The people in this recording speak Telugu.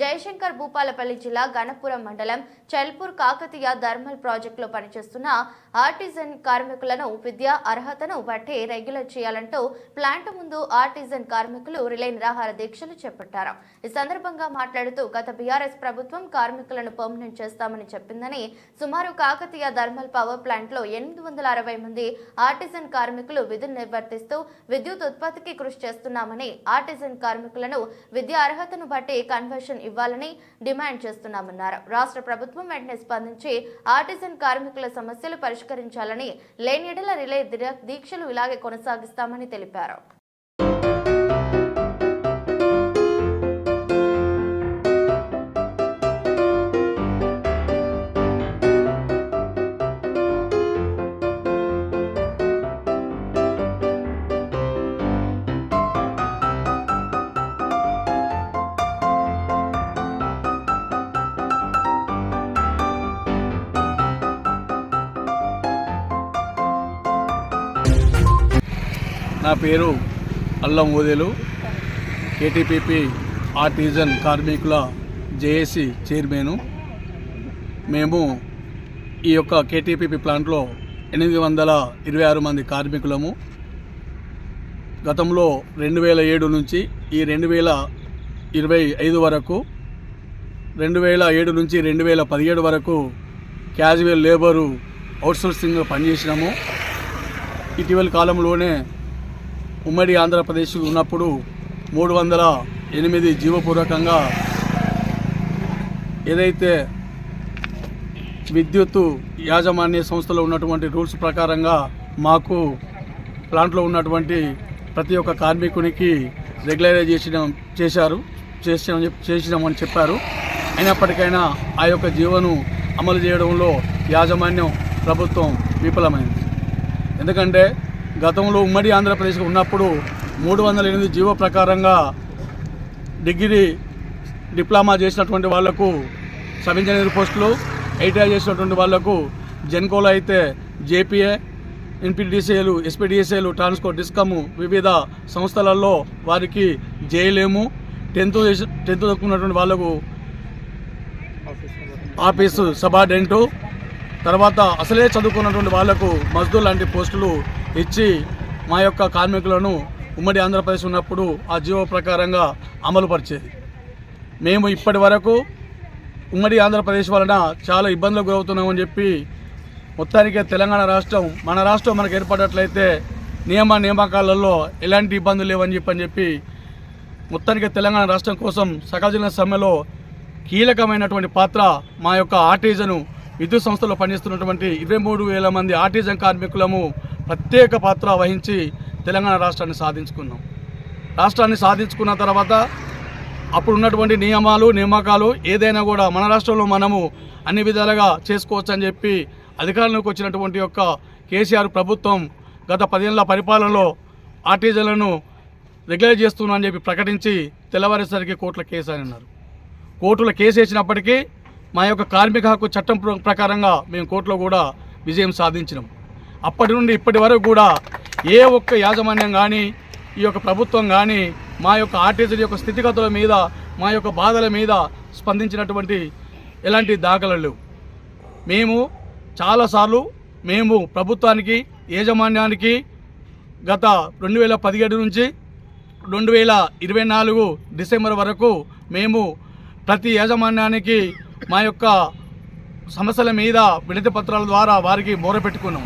Jayashankar Bhupalpally జిల్లా గణపురం మండలం చల్పూర్ కాకతీయ థర్మల్ ప్రాజెక్టులో పనిచేస్తున్న ఆర్టిజన్ కార్మికులను విద్యా అర్హతను బట్టి రెగ్యులర్ చేయాలంటూ ప్లాంట్ ముందు ఆర్టిజన్ కార్మికులు రిలే నిరాహార దీక్షలు చేపట్టారు. ఈ సందర్భంగా మాట్లాడుతూ గత బీఆర్ఎస్ ప్రభుత్వం కార్మికులను పర్మనెంట్ చేస్తామని చెప్పిందని సుమారు కాకతీయ థర్మల్ పవర్ ప్లాంట్లో ఎనిమిది వందల అరవై మంది ఆర్టిజన్ కార్మికులు విధులు నిర్వర్తిస్తూ విద్యుత్ ఉత్పత్తికి కృషి చేస్తున్నామని ఆర్టిజన్ కార్మికులను విద్యా అర్హతను బట్టి కన్వర్షన్ ఇవ్వాలని డిమాండ్ చేస్తున్నామన్నారు. రాష్ట్ర ప్రభుత్వం వెంటనే స్పందించి ఆర్టిజన్ కార్మికుల సమస్యలు పరిష్కరించాలని లేనిడల రిలే దీక్షలు ఇలాగే కొనసాగిస్తామని తెలిపారు. నా పేరు అల్లం ఓదేలు. కేటీపీపీ ఆర్టిజన్ కార్మికుల జేఏసీ చైర్మన్. మేము ఈ యొక్క కేటీపీపీ ప్లాంట్లో ఎనిమిది వందల ఇరవై ఆరు మంది కార్మికులము. గతంలో రెండు వేల ఏడు నుంచి ఈ రెండు వేల ఇరవై ఐదు వరకు రెండు వేల ఏడు నుంచి రెండు వేల పదిహేడు వరకు క్యాజువల్ లేబరు అవుట్సోర్సింగ్ పనిచేసినాము. ఇటీవల కాలంలోనే ఉమ్మడి ఆంధ్రప్రదేశ్ ఉన్నప్పుడు మూడు వందల ఎనిమిది జీవపూర్వకంగా ఏదైతే విద్యుత్తు యాజమాన్య సంస్థలో ఉన్నటువంటి రూల్స్ ప్రకారంగా మాకు ప్లాంట్లో ఉన్నటువంటి ప్రతి ఒక్క కార్మికునికి రెగ్యులరైజేషన్ చేశారు చేసిన చేసినామని చెప్పారు. అయినప్పటికైనా ఆ యొక్క జీవను అమలు చేయడంలో యాజమాన్యం ప్రభుత్వం విఫలమైంది. ఎందుకంటే గతంలో ఉమ్మడి ఆంధ్రప్రదేశ్ ఉన్నప్పుడు మూడు వందల ఎనిమిది జీవో ప్రకారంగా డిగ్రీ డిప్లొమా చేసినటువంటి వాళ్ళకు సబ్ ఇంజనీర్ పోస్టులు ఐటీఐ చేసినటువంటి వాళ్ళకు జెన్కోలో అయితే జేపీఏ ఎన్పిడిసిఏలు ఎస్పీడిఎస్ఏలు ట్రాన్స్కో డిస్కమ్ వివిధ సంస్థలలో వారికి జేయలేము టెన్త్ టెన్త్ చదువుకున్నటువంటి వాళ్ళకు ఆఫీసు సబార్డెంటు తర్వాత అసలే చదువుకున్నటువంటి వాళ్ళకు మజ్దూర్ లాంటి పోస్టులు ఇచ్చి మా యొక్క కార్మికులను ఉమ్మడి ఆంధ్రప్రదేశ్ ఉన్నప్పుడు ఆ జీవో ప్రకారంగా అమలు పరిచేది. మేము ఇప్పటి వరకు ఉమ్మడి ఆంధ్రప్రదేశ్ వలన చాలా ఇబ్బందులకు గురవుతున్నామని చెప్పి మొత్తానికే తెలంగాణ రాష్ట్రం మన రాష్ట్రం మనకు ఏర్పడినట్లయితే నియమ నియామకాలలో ఎలాంటి ఇబ్బందులు లేవని చెప్పని చెప్పి మొత్తానికి తెలంగాణ రాష్ట్రం కోసం సకల జిల్లా సమ్మెలో కీలకమైనటువంటి పాత్ర మా యొక్క ఆర్టిజను విద్యుత్ సంస్థలో పనిచేస్తున్నటువంటి ఇరవై మూడు వేల మంది ఆర్టిజన్ కార్మికులము ప్రత్యేక పాత్ర వహించి తెలంగాణ రాష్ట్రాన్ని సాధించుకున్నాం. రాష్ట్రాన్ని సాధించుకున్న తర్వాత అప్పుడు ఉన్నటువంటి నియమాలు నియామకాలు ఏదైనా కూడా మన రాష్ట్రంలో మనము అన్ని విధాలుగా చేసుకోవచ్చు అని చెప్పి అధికారంలోకి వచ్చినటువంటి యొక్క కేసీఆర్ ప్రభుత్వం గత పదేళ్ళ పరిపాలనలో ఆర్టీజన్లను రెగ్యులర్ చేస్తున్నా అని చెప్పి ప్రకటించి తెల్లవారేసరికి కోర్టుల కేసు అని అన్నారు. కోర్టులో కేసు వేసినప్పటికీ మా యొక్క కార్మిక హక్కు చట్టం ప్ర- ప్రకారంగా మేము కోర్టులో కూడా విజయం సాధించినాం. అప్పటి నుండి ఇప్పటి వరకు కూడా ఏ ఒక్క యాజమాన్యం కానీ ఈ యొక్క ప్రభుత్వం కానీ మా యొక్క ఆర్టిజన్ యొక్క స్థితిగతుల మీద మా యొక్క బాధల మీద స్పందించినటువంటి ఎలాంటి దాఖలు లేవు. మేము చాలాసార్లు మేము ప్రభుత్వానికి యాజమాన్యానికి గత రెండు వేల పదిహేడు నుంచి రెండు వేల ఇరవై నాలుగు డిసెంబర్ వరకు మేము ప్రతి యాజమాన్యానికి మా యొక్క సమస్యల మీద వినతి పత్రాల ద్వారా వారికి మొరపెట్టుకున్నాం.